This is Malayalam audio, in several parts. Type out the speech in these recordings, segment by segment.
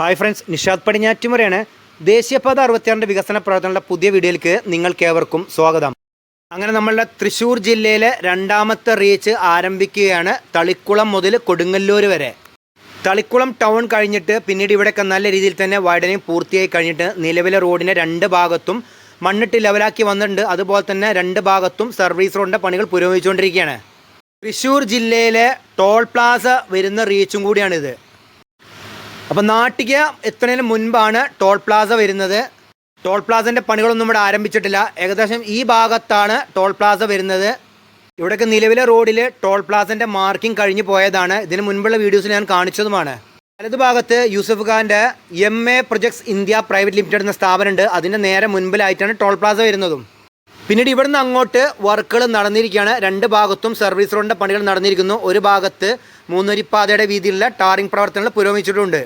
ഹായ് ഫ്രണ്ട്സ് നിഷാദ് പടിഞ്ഞാറ്റുമുറയാണ് ദേശീയപാത അറുപത്തിയാറിന്റെ വികസന പ്രവർത്തനങ്ങളുടെ പുതിയ വീഡിയോയിലേക്ക് നിങ്ങൾക്കേവർക്കും സ്വാഗതം. അങ്ങനെ നമ്മളുടെ തൃശ്ശൂർ ജില്ലയിലെ രണ്ടാമത്തെ റീച്ച് ആരംഭിക്കുകയാണ് തളിക്കുളം മുതൽ കൊടുങ്ങല്ലൂർ വരെ. തളിക്കുളം ടൗൺ കഴിഞ്ഞിട്ട് പിന്നീട് ഇവിടെയൊക്കെ നല്ല രീതിയിൽ തന്നെ വൈഡനിങ് പൂർത്തിയായി കഴിഞ്ഞിട്ട് നിലവിലെ റോഡിന്റെ രണ്ട് ഭാഗത്തും മണ്ണിട്ട് ലെവലാക്കി വന്നിട്ടുണ്ട്. അതുപോലെ തന്നെ രണ്ട് ഭാഗത്തും സർവീസ് റോഡിന്റെ പണികൾ പുരോഗമിച്ചുകൊണ്ടിരിക്കുകയാണ്. തൃശ്ശൂർ ജില്ലയിലെ ടോൾ പ്ലാസ വരുന്ന റീച്ചും കൂടിയാണിത്. അപ്പോൾ നാട്ടിക എത്തുന്നതിന് മുൻപാണ് ടോൾ പ്ലാസ വരുന്നത്. ടോൾ പ്ലാസന്റെ പണികളൊന്നും ഇവിടെ ആരംഭിച്ചിട്ടില്ല. ഏകദേശം ഈ ഭാഗത്താണ് ടോൾ പ്ലാസ വരുന്നത്. ഇവിടെയൊക്കെ നിലവിലെ റോഡിൽ ടോൾ പ്ലാസന്റെ മാർക്കിംഗ് കഴിഞ്ഞു പോയതാണ്. ഇതിന് മുൻപുള്ള വീഡിയോസ് ഞാൻ കാണിച്ചതുമാണ്. വലതു ഭാഗത്ത് യൂസഫ് ഖാന്റെ M A projects India private limited എന്ന സ്ഥാപനമുണ്ട്. അതിന്റെ നേരെ മുൻപിലായിട്ടാണ് ടോൾ പ്ലാസ വരുന്നതും. പിന്നീട് ഇവിടുന്ന് അങ്ങോട്ട് വർക്കുകൾ നടന്നിരിക്കുകയാണ്. രണ്ട് ഭാഗത്തും സർവീസ് റോഡിന്റെ പണികൾ നടന്നിരിക്കുന്നു. ഒരു ഭാഗത്ത് മൂന്നരിപ്പാതയുടെ വീതിയിലുള്ള ടാറിംഗ് പ്രവർത്തനങ്ങൾ പുരോഗമിച്ചിട്ടുണ്ട്.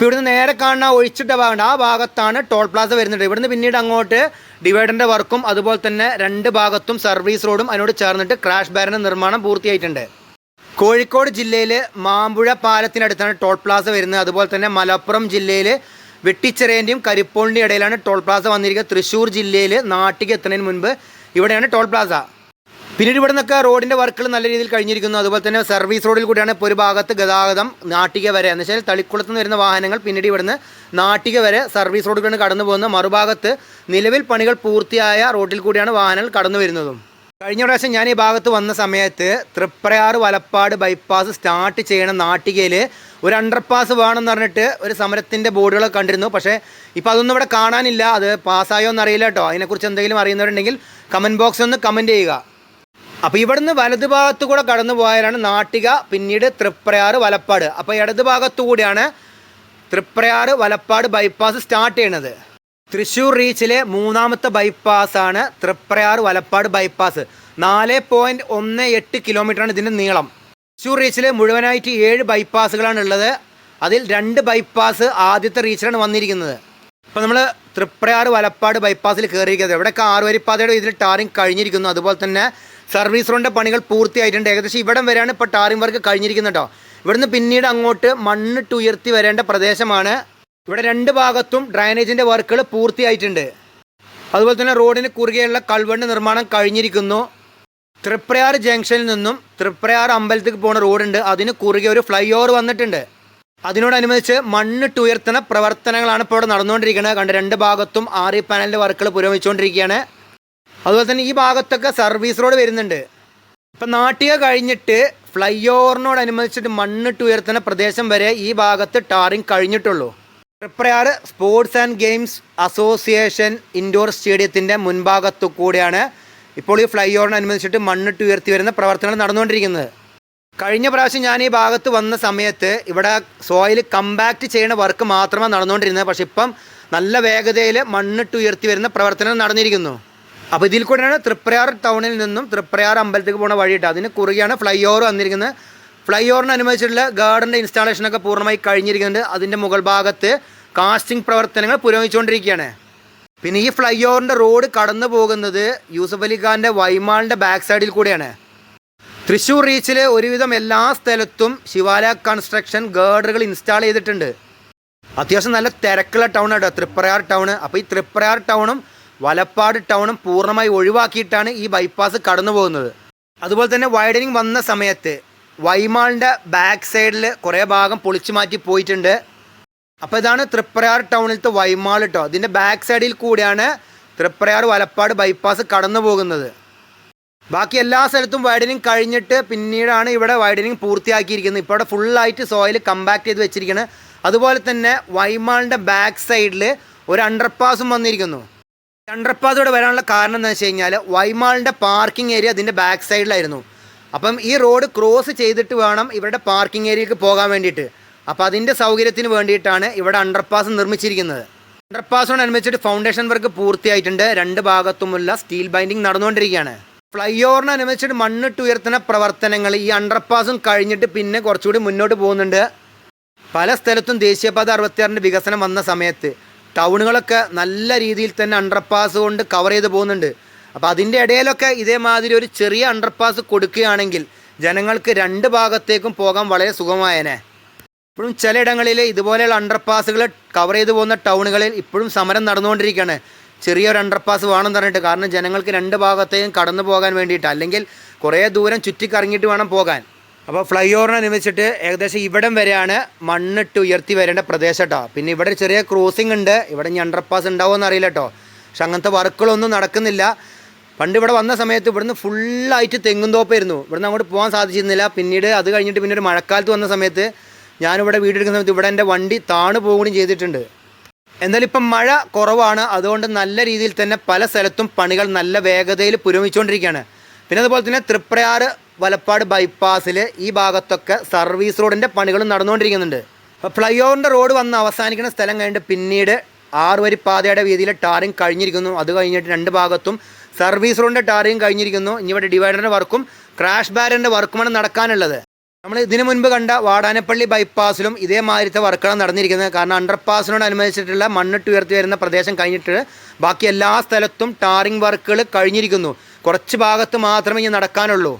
അപ്പോൾ ഇവിടുന്ന് നേരെ കാണുന്ന ഒഴിച്ചിട്ട ഭാഗമുണ്ട് ആ ഭാഗത്താണ് ടോൾ പ്ലാസ വരുന്നത്. ഇവിടുന്ന് പിന്നീട് അങ്ങോട്ട് ഡിവൈഡറിന്റെ വർക്കും അതുപോലെ തന്നെ രണ്ട് ഭാഗത്തും സർവീസ് റോഡും അതിനോട് ചേർന്നിട്ട് ക്രാഷ് ബാരിന്റെ നിർമ്മാണം പൂർത്തിയായിട്ടുണ്ട്. കോഴിക്കോട് ജില്ലയിൽ മാമ്പുഴ പാലത്തിനടുത്താണ് ടോൾ പ്ലാസ വരുന്നത്. അതുപോലെ തന്നെ മലപ്പുറം ജില്ലയിൽ വെട്ടിച്ചിറേന്റെയും കരിപ്പോളിന്റെയും ഇടയിലാണ് ടോൾ പ്ലാസ വന്നിരിക്കുന്നത്. തൃശ്ശൂർ ജില്ലയിൽ നാട്ടിക്ക് എത്തുന്നതിന് മുൻപ് ഇവിടെയാണ് ടോൾ പ്ലാസ. പിന്നീട് ഇവിടെ നിന്നൊക്കെ റോഡിന്റെ വർക്കുകൾ നല്ല രീതിയിൽ കഴിഞ്ഞിരിക്കുന്നു. അതുപോലെ തന്നെ സർവീസ് റോഡിൽ കൂടിയാണ് ഇപ്പോൾ ഒരു ഭാഗത്ത് ഗതാഗതം നാട്ടിക വരെ. എന്ന് വെച്ചാൽ തളിക്കുളത്ത് നിന്ന് വരുന്ന വാഹനങ്ങൾ പിന്നീട് ഇവിടുന്ന് നാട്ടിക വരെ സർവീസ് റോഡിൽ കൂടെ കടന്നു പോകുന്നത് മറുഭാഗത്ത് നിലവിൽ പണികൾ പൂർത്തിയായ റോഡിൽ കൂടിയാണ് വാഹനങ്ങൾ കടന്നു വരുന്നതും. കഴിഞ്ഞ പ്രാവശ്യം ഞാൻ ഈ ഭാഗത്ത് വന്ന സമയത്ത് തൃപ്രയാറ് വലപ്പാട് ബൈപ്പാസ് സ്റ്റാർട്ട് ചെയ്യണ നാട്ടികയിൽ ഒരു അണ്ടർപാസ് വേണമെന്ന് പറഞ്ഞിട്ട് ഒരു സമരത്തിന്റെ ബോർഡുകളൊക്കെ കണ്ടിരുന്നു. പക്ഷേ ഇപ്പോൾ അതൊന്നും ഇവിടെ കാണാനില്ല. അത് പാസ്സായോ എന്നറിയില്ല കേട്ടോ. അതിനെക്കുറിച്ച് എന്തെങ്കിലും അറിയുന്നവരുണ്ടെങ്കിൽ കമന്റ് ബോക്സിൽ ഒന്ന് കമന്റ് ചെയ്യുക. അപ്പോൾ ഇവിടുന്ന് വലതു ഭാഗത്തു കൂടെ കടന്നു പോയാലാണ് നാട്ടിക പിന്നീട് തൃപ്രയാറ് വലപ്പാട്. അപ്പോൾ ഇടത് ഭാഗത്തു കൂടിയാണ് തൃപ്രയാറ് വലപ്പാട് ബൈപ്പാസ് സ്റ്റാർട്ട് ചെയ്യണത്. തൃശ്ശൂർ റീച്ചിലെ മൂന്നാമത്തെ ബൈപ്പാസാണ് തൃപ്രയാറ് വലപ്പാട് ബൈപ്പാസ് നാല് പോയിന്റ് ഒന്ന് എട്ട് കിലോമീറ്ററാണ് ഇതിന്റെ നീളം. തൃശ്ശൂർ റീച്ചിൽ മുഴുവനായിട്ട് ഏഴ് ബൈപ്പാസുകളാണ് ഉള്ളത്. അതിൽ രണ്ട് ബൈപ്പാസ് ആദ്യത്തെ റീച്ചിലാണ് വന്നിരിക്കുന്നത്. ഇപ്പോൾ നമ്മൾ തൃപ്രയാറ് വലപ്പാട് ബൈപ്പാസിൽ കയറിയിരിക്കുന്നത് ഇവിടെയൊക്കെ ആറുവരിപ്പാതയുടെ ഇതിൽ ടാറിങ് കഴിഞ്ഞിരിക്കുന്നു. അതുപോലെ തന്നെ സർവീസ് റോഡിന്റെ പണികൾ പൂർത്തിയായിട്ടുണ്ട്. ഏകദേശം ഇവിടം വരെയാണ് ഇപ്പോൾ ടാറിംഗ് വർക്ക് കഴിഞ്ഞിരിക്കുന്നത് കേട്ടോ ഇവിടുന്ന് പിന്നീട് അങ്ങോട്ട് മണ്ണ് ഉയർത്തി വരേണ്ട പ്രദേശമാണ്. ഇവിടെ രണ്ട് ഭാഗത്തും ഡ്രൈനേജിന്റെ വർക്കുകൾ പൂർത്തിയായിട്ടുണ്ട്. അതുപോലെ തന്നെ റോഡിന് കുറുകെയുള്ള കൾവണ്ട് നിർമ്മാണം കഴിഞ്ഞിരിക്കുന്നു. തൃപ്രയാർ ജംഗ്ഷനിൽ നിന്നും തൃപ്രയാർ അമ്പലത്തേക്ക് പോകുന്ന റോഡുണ്ട്. അതിന് കുറുകെ ഒരു ഫ്ലൈ ഓവർ വന്നിട്ടുണ്ട്. അതിനോടനുബന്ധിച്ച് മണ്ണിട്ട് ഉയർത്തുന്ന പ്രവർത്തനങ്ങളാണ് ഇപ്പോൾ ഇവിടെ നടന്നുകൊണ്ടിരിക്കുന്നത്. കണ്ട് രണ്ട് ഭാഗത്തും ആറി പാനലിന്റെ വർക്കുകൾ പുരോഗമിച്ചുകൊണ്ടിരിക്കുകയാണ്. അതുപോലെ തന്നെ ഈ ഭാഗത്തൊക്കെ സർവീസ് റോഡ് വരുന്നുണ്ട്. ഇപ്പം നാട്ടിക കഴിഞ്ഞിട്ട് ഫ്ലൈ ഓവറിനോടനുബന്ധിച്ചിട്ട് മണ്ണിട്ട് ഉയർത്തുന്ന പ്രദേശം വരെ ഈ ഭാഗത്ത് ടാറിങ് കഴിഞ്ഞിട്ടുള്ളൂ. Triprayar sports and games association indoor സ്റ്റേഡിയത്തിന്റെ മുൻഭാഗത്തു കൂടിയാണ് ഇപ്പോൾ ഈ ഫ്ലൈ ഓവറിനനുബന്ധിച്ചിട്ട് മണ്ണിട്ട് ഉയർത്തി വരുന്ന പ്രവർത്തനങ്ങൾ നടന്നുകൊണ്ടിരിക്കുന്നത്. കഴിഞ്ഞ പ്രാവശ്യം ഞാൻ ഈ ഭാഗത്ത് വന്ന സമയത്ത് ഇവിടെ സോയിൽ കമ്പാക്റ്റ് ചെയ്യുന്ന വർക്ക് മാത്രമാണ് നടന്നുകൊണ്ടിരുന്നത്. പക്ഷേ ഇപ്പം നല്ല വേഗതയിൽ മണ്ണിട്ട് ഉയർത്തി വരുന്ന പ്രവർത്തനം നടന്നിരിക്കുന്നു. അപ്പോൾ ഇതിൽ കൂടെയാണ് തൃപ്രയാർ ടൗണിൽ നിന്നും തൃപ്രയാർ അമ്പലത്തേക്ക് പോകുന്ന വഴിയിട്ട്. അതിന് കുറുകെയാണ് ഫ്ലൈ ഓവർ വന്നിരിക്കുന്നത്. ഫ്ലൈ ഓവറിന് അനുബന്ധിച്ചിട്ടുള്ള ഗാർഡന്റെ ഇൻസ്റ്റാളേഷനൊക്കെ പൂർണമായി കഴിഞ്ഞിരിക്കുന്നുണ്ട്. അതിന്റെ മുകൾ ഭാഗത്ത് കാസ്റ്റിംഗ് പ്രവർത്തനങ്ങൾ പുരോഗമിച്ചുകൊണ്ടിരിക്കുകയാണ്. പിന്നെ ഈ ഫ്ലൈ ഓവറിന്റെ റോഡ് കടന്നു പോകുന്നത് യൂസഫ് അലി ഖാന്റെ വൈമാളിന്റെ ബാക്ക് സൈഡിൽ കൂടെയാണ്. തൃശ്ശൂർ റീച്ചിൽ ഒരുവിധം എല്ലാ സ്ഥലത്തും ശിവാലയ കൺസ്ട്രക്ഷൻ ഗേർഡറുകൾ ഇൻസ്റ്റാൾ ചെയ്തിട്ടുണ്ട്. അത്യാവശ്യം നല്ല തിരക്കുള്ള ടൗൺ ആട്ടോ തൃപ്രയാർ ടൗൺ അപ്പോൾ ഈ തൃപ്രയാർ ടൗണും വലപ്പാട് ടൗണും പൂർണമായി ഒഴിവാക്കിയിട്ടാണ് ഈ ബൈപ്പാസ് കടന്നു പോകുന്നത്. അതുപോലെ തന്നെ വൈഡനിങ് വന്ന സമയത്ത് വൈമാളിന്റെ ബാക്ക് സൈഡിൽ കുറേ ഭാഗം പൊളിച്ചു മാറ്റി പോയിട്ടുണ്ട്. അപ്പോൾ ഇതാണ് തൃപ്രയാർ ടൗണിലത്തെ വൈമാൾ കേട്ടോ ഇതിന്റെ ബാക്ക് സൈഡിൽ കൂടിയാണ് തൃപ്രയാർ വലപ്പാട് ബൈപ്പാസ് കടന്നു പോകുന്നത്. ബാക്കി എല്ലാ സ്ഥലത്തും വൈഡനിങ് കഴിഞ്ഞിട്ട് പിന്നീടാണ് ഇവിടെ വൈഡനിങ് പൂർത്തിയാക്കിയിരിക്കുന്നത്. ഇപ്പോൾ ഇവിടെ ഫുള്ളായിട്ട് സോയിൽ കമ്പാക്ട് ചെയ്ത് വെച്ചിരിക്കുന്നത് അതുപോലെ തന്നെ വൈമാളിന്റെ ബാക്ക് സൈഡിൽ ഒരു അണ്ടർപാസും വന്നിരിക്കുന്നു. ഇവിടെ വരാനുള്ള കാരണം എന്താ വെച്ച് കഴിഞ്ഞാൽ വൈമാളിന്റെ പാർക്കിംഗ് ഏരിയ അതിന്റെ ബാക്ക് സൈഡിലായിരുന്നു. അപ്പം ഈ റോഡ് ക്രോസ് ചെയ്തിട്ട് വേണം ഇവരുടെ പാർക്കിംഗ് ഏരിയക്ക് പോകാൻ വേണ്ടിയിട്ട്. അപ്പോൾ അതിന്റെ സൗകര്യത്തിന് വേണ്ടിയിട്ടാണ് ഇവിടെ അണ്ടർപാസ് നിർമ്മിച്ചിരിക്കുന്നത്. അണ്ടർപാസിനോടനുബന്ധിച്ചിട്ട് ഫൗണ്ടേഷൻ വർക്ക് പൂർത്തിയായിട്ടുണ്ട്. രണ്ട് ഭാഗത്തുമുള്ള സ്റ്റീൽ ബൈൻഡിങ് നടന്നുകൊണ്ടിരിക്കുകയാണ്. ഫ്ലൈ ഓവറിനനുബന്ധിച്ചിട്ട് മണ്ണിട്ട് ഉയർത്തുന്ന പ്രവർത്തനങ്ങൾ ഈ അണ്ടർപാസും കഴിഞ്ഞിട്ട് പിന്നെ കുറച്ചുകൂടി മുന്നോട്ട് പോകുന്നുണ്ട്. പല സ്ഥലത്തും ദേശീയപാത അറുപത്തിയാറിന്റെ വികസനം വന്ന സമയത്ത്. ടൗണുകളൊക്കെ നല്ല രീതിയിൽ തന്നെ അണ്ടർപാസ് കൊണ്ട് കവർ ചെയ്ത് പോകുന്നുണ്ട്. അപ്പോൾ അതിന്റെ ഇടയിലൊക്കെ ഇതേമാതിരി ഒരു ചെറിയ അണ്ടർപാസ് കൊടുക്കുകയാണെങ്കിൽ ജനങ്ങൾക്ക് രണ്ട് ഭാഗത്തേക്കും പോകാൻ വളരെ സുഖമായേനെ. ഇപ്പോഴും ചിലയിടങ്ങളിൽ ഇതുപോലെയുള്ള അണ്ടർപാസുകൾ കവർ ചെയ്ത് പോകുന്ന ടൗണുകളിൽ ഇപ്പോഴും സമരം നടന്നുകൊണ്ടിരിക്കുകയാണ്. ചെറിയൊരു അണ്ടർപാസ് വേണമെന്ന് പറഞ്ഞിട്ട് കാരണം ജനങ്ങൾക്ക് രണ്ട് ഭാഗത്തേക്കും കടന്നു പോകാൻ വേണ്ടിയിട്ട് അല്ലെങ്കിൽ കുറേ ദൂരം ചുറ്റിക്കറങ്ങിയിട്ട് വേണം പോകാൻ. അപ്പോൾ ഫ്ലൈ ഓവറിനനുസരിച്ചിട്ട് ഏകദേശം ഇവിടം വരെയാണ് മണ്ണിട്ട് ഉയർത്തി വരേണ്ട പ്രദേശം കേട്ടോ പിന്നെ ഇവിടെ ചെറിയ ക്രോസിംഗ് ഉണ്ട്. ഇവിടെ ഇനി അണ്ടർപാസ് ഉണ്ടാവുമെന്ന് അറിയില്ല കേട്ടോ പക്ഷെ അങ്ങനത്തെ വർക്കുകളൊന്നും നടക്കുന്നില്ല. പണ്ട് ഇവിടെ വന്ന സമയത്ത് ഇവിടുന്ന് ഫുള്ളായിട്ട് തെങ്ങും തോപ്പായിരുന്നു ഇവിടുന്ന് അങ്ങോട്ട് പോകാൻ സാധിച്ചിരുന്നില്ല. പിന്നീട് അത് കഴിഞ്ഞിട്ട് പിന്നെ ഒരു മഴക്കാലത്ത് വന്ന സമയത്ത് ഞാനിവിടെ വീടെടുക്കുന്ന സമയത്ത് ഇവിടെ എന്റെ വണ്ടി താണു പോകുകയും ചെയ്തിട്ടുണ്ട്. എന്നാലും ഇപ്പം മഴ കുറവാണ്. അതുകൊണ്ട് നല്ല രീതിയിൽ തന്നെ പല സ്ഥലത്തും പണികൾ നല്ല വേഗതയിൽ പുരോഗമിച്ചുകൊണ്ടിരിക്കുകയാണ്. പിന്നെ അതുപോലെ തന്നെ തൃപ്രയാറ് വലപ്പാട് ബൈപ്പാസിൽ ഈ ഭാഗത്തൊക്കെ സർവീസ് റോഡിന്റെ പണികളും നടന്നുകൊണ്ടിരിക്കുന്നുണ്ട്. അപ്പോൾ ഫ്ലൈ ഓവറിന്റെ റോഡ് വന്ന് അവസാനിക്കുന്ന സ്ഥലം കഴിഞ്ഞിട്ട് പിന്നീട് ആറുവരി പാതയുടെ വീതിയിൽ ടാറിങ് കഴിഞ്ഞിരിക്കുന്നു. അത് കഴിഞ്ഞിട്ട് രണ്ട് ഭാഗത്തും സർവീസ് റോഡിന്റെ ടാറിങ് കഴിഞ്ഞിരിക്കുന്നു. ഇനി ഇവിടെ ഡിവൈഡറിന്റെ വർക്കും ക്രാഷ് ബാരറിന്റെ വർക്കുമാണ് നടക്കാനുള്ളത്. നമ്മൾ ഇതിനു മുൻപ് കണ്ട വാടാനപ്പള്ളി ബൈപ്പാസിലും ഇതേമാതിരത്തെ വർക്കുകളാണ് നടന്നിരിക്കുന്നത്. കാരണം അണ്ടർപാസിനോടനുബന്ധിച്ചിട്ടുള്ള മണ്ണിട്ട് ഉയർത്തി വരുന്ന പ്രദേശം കഴിഞ്ഞിട്ട് ബാക്കി എല്ലാ സ്ഥലത്തും ടാറിങ് വർക്കുകൾ കഴിഞ്ഞിരിക്കുന്നു. കുറച്ച് ഭാഗത്ത് മാത്രമേ ഇനി നടക്കാനുള്ളൂ.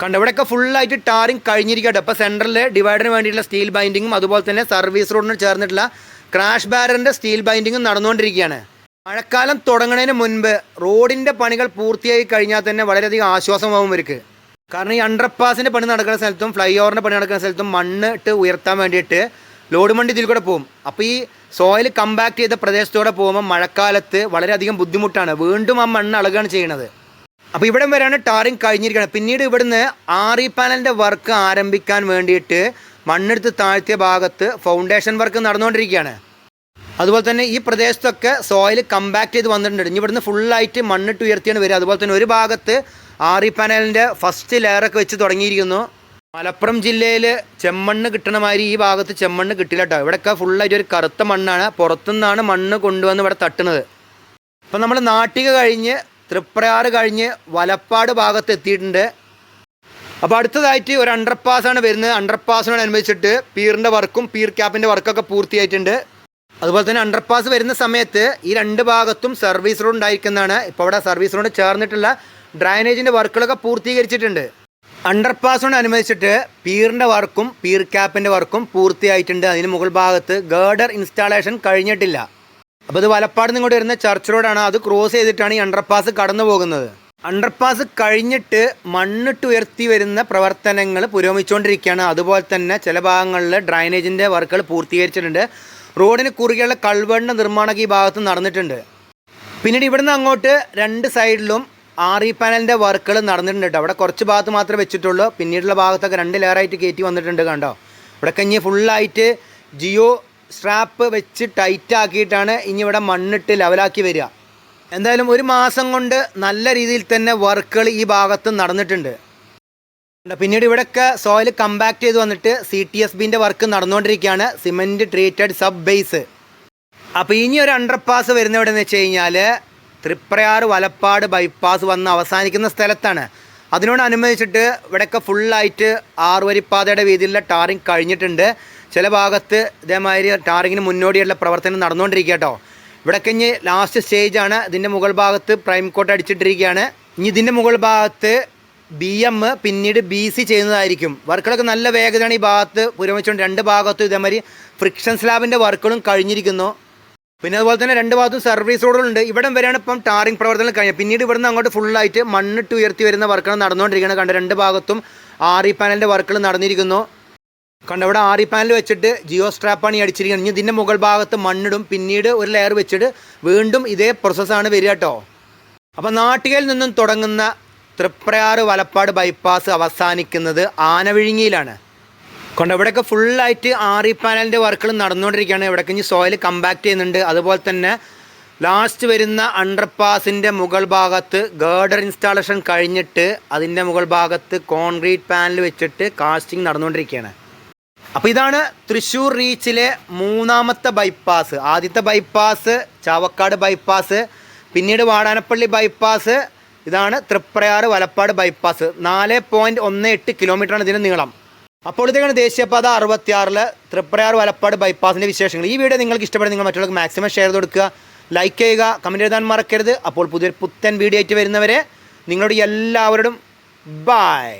കണ്ട ഇവിടെയൊക്കെ ഫുള്ളായിട്ട് ടാറിങ് കഴിഞ്ഞിരിക്കട്ടെ അപ്പോൾ സെന്ററിൽ ഡിവൈഡറിന് വേണ്ടിയിട്ടുള്ള സ്റ്റീൽ ബൈൻഡിങ്ങും അതുപോലെ തന്നെ സർവീസ് റോഡിന് ചേർന്നിട്ടുള്ള ക്രാഷ് ബാരറിന്റെ സ്റ്റീൽ ബൈൻഡിങ്ങും നടന്നുകൊണ്ടിരിക്കുകയാണ്. മഴക്കാലം തുടങ്ങുന്നതിന് മുൻപ് റോഡിന്റെ പണികൾ പൂർത്തിയായി കഴിഞ്ഞാൽ തന്നെ വളരെയധികം ആശ്വാസമാവും ഇവർക്ക്. കാരണം ഈ അണ്ടർപാസിന്റെ പണി നടക്കുന്ന സ്ഥലത്തും ഫ്ലൈ ഓവറിന്റെ പണി നടക്കുന്ന സ്ഥലത്തും മണ്ണ് ഇട്ട് ഉയർത്താൻ വേണ്ടിയിട്ട് ലോഡ് വണ്ടി ഇതിൽ കൂടെ പോകും. അപ്പോൾ ഈ സോയിൽ കമ്പാക്ട് ചെയ്ത പ്രദേശത്തൂടെ പോകുമ്പോൾ മഴക്കാലത്ത് വളരെയധികം ബുദ്ധിമുട്ടാണ്. വീണ്ടും ആ മണ്ണ് അളകാണ് ചെയ്യുന്നത്. അപ്പോൾ ഇവിടെ വരെയാണ് ടാറിങ് കഴിഞ്ഞിരിക്കുന്നത്. പിന്നീട് ഇവിടുന്ന് ആറി പാനലിന്റെ വർക്ക് ആരംഭിക്കാൻ വേണ്ടിയിട്ട് മണ്ണെടുത്ത് താഴ്ത്തിയ ഭാഗത്ത് ഫൗണ്ടേഷൻ വർക്ക് നടന്നുകൊണ്ടിരിക്കുകയാണ്. അതുപോലെ തന്നെ ഈ പ്രദേശത്തൊക്കെ സോയിൽ കമ്പാക്ട് ചെയ്ത് വന്നിട്ടുണ്ട്. ഇനി ഇവിടുന്ന് ഫുള്ളായിട്ട് മണ്ണിട്ട് ഉയർത്തിയാണ് വരിക. അതുപോലെ തന്നെ ഒരു ഭാഗത്ത് ആറി പാനലിന്റെ ഫസ്റ്റ് ലെയറൊക്കെ വെച്ച് തുടങ്ങിയിരിക്കുന്നു. മലപ്പുറം ജില്ലയിൽ ചെമ്മണ്ണ് കിട്ടണ മാതിരി ഈ ഭാഗത്ത് ചെമ്മണ്ണ് കിട്ടില്ല കേട്ടോ ഇവിടെയൊക്കെ ഫുള്ളായിട്ട് ഒരു കറുത്ത മണ്ണാണ്. പുറത്തുനിന്നാണ് മണ്ണ് കൊണ്ടുവന്ന് ഇവിടെ തട്ടുന്നത്. അപ്പം നമ്മൾ നാട്ടിക കഴിഞ്ഞ് തൃപ്രയാറ് കഴിഞ്ഞ് വലപ്പാട് ഭാഗത്ത് എത്തിയിട്ടുണ്ട് അപ്പോൾ അടുത്തതായിട്ട് ഒരു അണ്ടർപാസാണ് വരുന്നത്. അണ്ടർപാസിനോടനുബന്ധിച്ചിട്ട് പീറിന്റെ വർക്കും പീർ ക്യാപ്പിന്റെ വർക്കൊക്കെ പൂർത്തിയായിട്ടുണ്ട്. അതുപോലെ തന്നെ അണ്ടർപാസ് വരുന്ന സമയത്ത് ഈ രണ്ട് ഭാഗത്തും സർവീസ് റോഡ് ഉണ്ടായിരിക്കുന്നതാണ്. ഇപ്പോൾ അവിടെ സർവീസ് റോഡ് ചേർന്നിട്ടുള്ള ഡ്രൈനേജിന്റെ വർക്കുകളൊക്കെ പൂർത്തീകരിച്ചിട്ടുണ്ട്. അണ്ടർപാസിനോട് അനുബന്ധിച്ചിട്ട് പീറിന്റെ വർക്കും പീർ ക്യാപ്പിന്റെ വർക്കും പൂർത്തിയായിട്ടുണ്ട്. അതിന് മുകൾ ഭാഗത്ത് ഗേർഡർ ഇൻസ്റ്റാളേഷൻ കഴിഞ്ഞിട്ടില്ല. അപ്പോൾ ഇത് വലപ്പാട് ഇങ്ങോട്ട് വരുന്ന ചർച്ച് റോഡാണ് അത് ക്രോസ് ചെയ്തിട്ടാണ് ഈ അണ്ടർപാസ് കടന്നു പോകുന്നത്. അണ്ടർപാസ് കഴിഞ്ഞിട്ട് മണ്ണിട്ട് ഉയർത്തി വരുന്ന പ്രവർത്തനങ്ങൾ പുരോഗമിച്ചുകൊണ്ടിരിക്കുകയാണ്. അതുപോലെ തന്നെ ചില ഭാഗങ്ങളിൽ ഡ്രൈനേജിന്റെ വർക്കുകൾ പൂർത്തീകരിച്ചിട്ടുണ്ട്. റോഡിന് കുറുകെയുള്ള കൾവണ്ണ നിർമ്മാണമൊക്കെ ഈ ഭാഗത്ത് നടന്നിട്ടുണ്ട്. പിന്നീട് ഇവിടുന്ന് അങ്ങോട്ട് രണ്ട് സൈഡിലും ആർ ഇ പാനലിന്റെ വർക്കുകൾ നടന്നിട്ടുണ്ട് കേട്ടോ. അവിടെ കുറച്ച് ഭാഗത്ത് മാത്രമേ വെച്ചിട്ടുള്ളൂ. പിന്നീടുള്ള ഭാഗത്തൊക്കെ രണ്ട് ലെയറായിട്ട് കയറ്റി വന്നിട്ടുണ്ട് കണ്ടോ. ഇവിടെ കഴിഞ്ഞ് ഫുള്ളായിട്ട് ജിയോ സ്ട്രാപ്പ് വെച്ച് ടൈറ്റ് ആക്കിയിട്ടാണ് ഇനി ഇവിടെ മണ്ണിട്ട് ലെവലാക്കി വരിക. എന്തായാലും ഒരു മാസം കൊണ്ട് നല്ല രീതിയിൽ തന്നെ വർക്കുകൾ ഈ ഭാഗത്ത് നടന്നിട്ടുണ്ട്. പിന്നീട് ഇവിടെയൊക്കെ സോയിൽ കമ്പാക്ട് ചെയ്ത് വന്നിട്ട് സി ടി എസ് ബിന്റെ വർക്ക് നടന്നുകൊണ്ടിരിക്കുകയാണ്. സിമെന്റ് ട്രീറ്റഡ് സബ് ബേസ് അപ്പോൾ ഇനി ഒരു അണ്ടർപാസ് വരുന്ന എവിടെ എന്ന് വെച്ച് കഴിഞ്ഞാൽ തൃപ്രയാറ് വലപ്പാട് ബൈപ്പാസ് വന്ന് അവസാനിക്കുന്ന സ്ഥലത്താണ്. അതിനോടനുബന്ധിച്ചിട്ട് ഇവിടെയൊക്കെ ഫുള്ളായിട്ട് ആറുവരിപ്പാതയുടെ വീതിയിലുള്ള ടാറിങ് കഴിഞ്ഞിട്ടുണ്ട്. ചില ഭാഗത്ത് ഇതേമാതിരി ടാറിങ്ങിന് മുന്നോടിയുള്ള പ്രവർത്തനം നടന്നുകൊണ്ടിരിക്കുക കേട്ടോ. ഇവിടെ ഇനി ലാസ്റ്റ് സ്റ്റേജാണ് ഇതിന്റെ മുകൾ ഭാഗത്ത് പ്രൈം കോട്ട് അടിച്ചിട്ടിരിക്കുകയാണ്. ഇനി ഇതിന്റെ മുകൾ ഭാഗത്ത് ബി എം പിന്നീട് ബി സി ചെയ്യുന്നതായിരിക്കും. വർക്കുകളൊക്കെ നല്ല വേഗതയാണ് ഈ ഭാഗത്ത് പുരോഗമിച്ചുകൊണ്ട് രണ്ട് ഭാഗത്തും ഇതേമാതിരി ഫ്രിക്ഷൻ സ്ലാബിന്റെ വർക്കുകളും കഴിഞ്ഞിരിക്കുന്നു. പിന്നെ അതുപോലെ തന്നെ രണ്ട് ഭാഗത്തും സർവീസ് റോഡുകളുണ്ട് ഇവിടം വരെയാണ് ഇപ്പം ടാറിംഗ് പ്രവർത്തനം കഴിഞ്ഞത്. പിന്നീട് ഇവിടുന്ന് അങ്ങോട്ട് ഫുള്ളായിട്ട് മണ്ണിട്ട് ഉയർത്തി വരുന്ന വർക്കുകൾ നടന്നുകൊണ്ടിരിക്കുകയാണ്. കണ്ട രണ്ട് ഭാഗത്തും ആർ ഇ പാനലിന്റെ വർക്കുകൾ നടന്നിരിക്കുന്നു. കണ്ട ഇവിടെ ആറി പാനൽ വെച്ചിട്ട് ജിയോ സ്ട്രാപ്പാണ് ഈ അടിച്ചിരിക്കുന്നത് ഇനി ഇതിന്റെ മുകൾ ഭാഗത്ത് മണ്ണിടും പിന്നീട് ഒരു ലെയർ വെച്ചിട്ട് വീണ്ടും ഇതേ പ്രോസസ്സാണ് വരിക കേട്ടോ. അപ്പോൾ നാട്ടികയിൽ നിന്നും തുടങ്ങുന്ന തൃപ്രയാറ് വലപ്പാട് ബൈപ്പാസ് അവസാനിക്കുന്നത് ആനവിഴുങ്ങിയിലാണ് കൊണ്ട് ഇവിടെയൊക്കെ ഫുള്ളായിട്ട് ആറി പാനലിന്റെ വർക്കുകൾ നടന്നുകൊണ്ടിരിക്കുകയാണ്. ഇവിടേക്ക് ഇനി സോയിൽ കമ്പാക്ട് ചെയ്യുന്നുണ്ട്. അതുപോലെ തന്നെ ലാസ്റ്റ് വരുന്ന അണ്ടർപാസിന്റെ മുകൾ ഭാഗത്ത് ഗേർഡർ ഇൻസ്റ്റാളേഷൻ കഴിഞ്ഞിട്ട് അതിന്റെ മുകൾ ഭാഗത്ത് കോൺക്രീറ്റ് പാനൽ വെച്ചിട്ട് കാസ്റ്റിംഗ് നടന്നുകൊണ്ടിരിക്കുകയാണ്. അപ്പോൾ ഇതാണ് തൃശ്ശൂർ റീച്ചിലെ മൂന്നാമത്തെ ബൈപ്പാസ് ആദ്യത്തെ ബൈപ്പാസ് ചാവക്കാട് ബൈപ്പാസ് പിന്നീട് വാടാനപ്പള്ളി ബൈപ്പാസ് ഇതാണ് തൃപ്രയാറ് വലപ്പാട് ബൈപ്പാസ് നാല് പോയിന്റ് ഒന്ന് എട്ട് കിലോമീറ്ററാണ് ഇതിന്റെ നീളം. അപ്പോൾ ഇതൊക്കെയാണ് ദേശീയപാത അറുപത്തിയാറിൽ തൃപ്രയാർ വലപ്പാട് ബൈപ്പാസിന്റെ വിശേഷങ്ങൾ. ഈ വീഡിയോ നിങ്ങൾക്ക് ഇഷ്ടപ്പെടുന്ന നിങ്ങൾ മറ്റുള്ളവർക്ക് മാക്സിമം ഷെയർ കൊടുക്കുക. ലൈക്ക് ചെയ്യുക കമന്റ് എഴുതാൻ മറക്കരുത്. അപ്പോൾ പുതിയൊരു പുത്തൻ വീഡിയോ ആയിട്ട് വരുന്നവരെ നിങ്ങളോട് എല്ലാവരോടും ബായ്